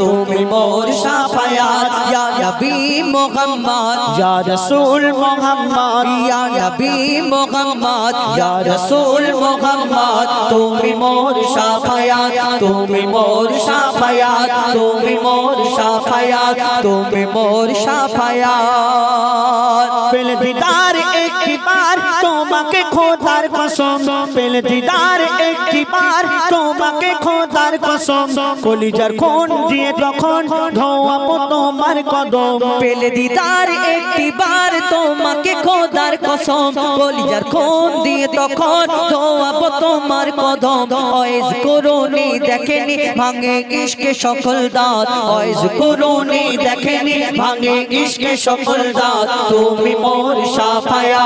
তুমি মোর শাফায়াত ইয়া নবী মুহাম্মদ। ইয়া রাসূল মুহাম্মদ। ইয়া নবী মুহাম্মদ। ইয়া রাসূল মুহাম্মদ। তুমি মোর শাফায়াত তুমি মোর শাফায়াত তুমি মোর শাফায়াত তুমি মোর শাফায়াত পেল দিদার একটি বার তোমাকে খোদার কসম, পেল দিদার একটি বার তোমাকে খোদার কসম। কলিজার কোন দিয়ে তখন ধোয়াবো তোমার কদম, পেলে দিদার একটি বার তোমাকে খোদার কসম। কলিজার কোন দিয়ে তখন ধোয়াবো তোমার কদম, অয়েজ করুনি দেখেনি, ভাঙে ইশকে সকল দাঁত। অয়েজ করুনি দেখেনি, ভাঙে ইশকে সকল দাঁত। তুমি মোর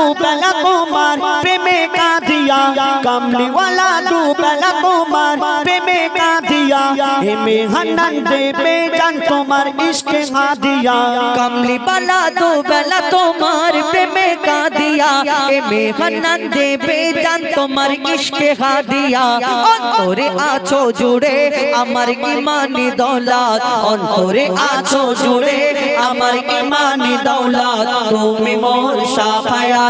दूबला कुमार प्रेमे का दिया। कमली वाला कुमार प्रेमे का दिया। हेमे हनंदे पे जन तुमार दिया कमली वाला दूबला तुमार प्रेमे का दिया। हेमे हनंदे पे जन तुमार इश्क अमर की मानी दौलत। अंतरे आछो जुड़े अमर की मानी दौलत मोर शाफाया